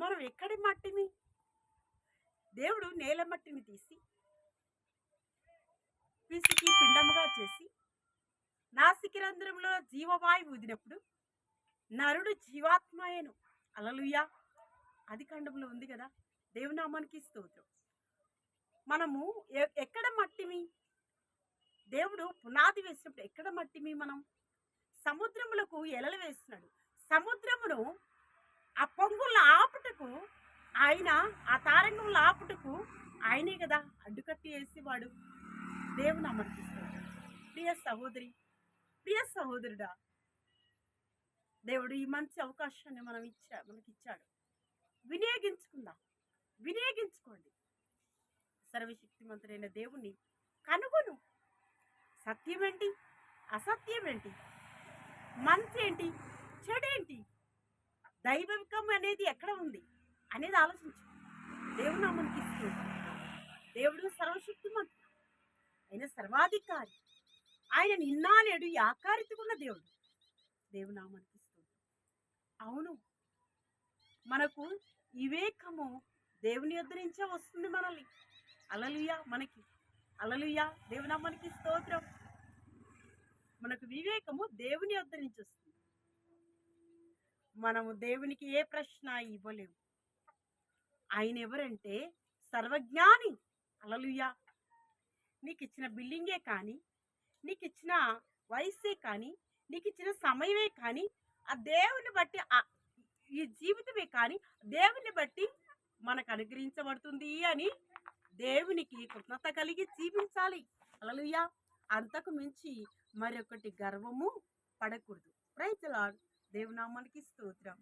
మనం ఎక్కడి మట్టిని? దేవుడు నేల మట్టిని తీసి పిసికి పిండముగా చేసి నాసికిరంధ్రంలో జీవవాయువు ఊదినప్పుడు నరుడు జీవాత్మయను. అలలుయా! అది ఖండంలో ఉంది కదా. దేవునామానికి స్తోత్రం. మనము ఎ- ఎక్కడ మట్టిమి? దేవుడు పునాది వేసినప్పుడు ఎక్కడ మట్టిమి మనం? సముద్రములకు ఎలలు వేస్తున్నాడు. సముద్రమును ఆ పొంగుల వరకు ఆయన ఆ తారంగంలో ఆపుటకు ఆయనే కదా అడ్డుకట్టి వేసేవాడు. దేవుని అమర్పిస్తాడు ప్రియ సహోదరి ప్రియ సహోదరుడా దేవుడు ఈ మంచి అవకాశాన్ని మనం ఇచ్చా మనకి ఇచ్చాడు వినియోగించుకుందాం. వినియోగించుకోండి. సర్వశక్తిమంతుడైన దేవుణ్ణి కనుగొను. సత్యం ఏంటి అసత్యం ఏంటి మంచి ఏంటి చెడేంటి? దైవికం అనేది ఎక్కడ ఉంది అనేది ఆలోచించు. దేవుడు మనకి ఇస్తుంది. దేవుడు సర్వశక్తిమంతుడు ఆయన సర్వాధికారి. ఆయన నిన్నా నేడు యాకారితుకున్న దేవుడు. దేవుడు నామానికి అవును. మనకు వివేకము దేవుని యొద్ నుంచే వస్తుంది మనల్ని. అలలుయా మనకి. అలలుయా దేవునామానికి స్తోత్రం. మనకు వివేకము దేవుని యొద్ నుంచి వస్తుంది. మనము దేవునికి ఏ ప్రశ్న ఇవ్వలేము. ఆయన ఎవరంటే సర్వజ్ఞాని. అలలుయా నీకు ఇచ్చిన బిల్డింగే కానీ నీకు ఇచ్చిన వయస్సే కానీ నీకు ఇచ్చిన సమయమే కానీ ఆ దేవుని బట్టి ఈ జీవితమే కానీ దేవుని బట్టి మనకు అనుగ్రహించబడుతుంది అని దేవునికి కృతజ్ఞత కలిగి జీవించాలి. అలలుయా అంతకు మించి మరొకటి గర్వము పడకూడదు. రైతులా దేవునామానికి స్తోత్రం.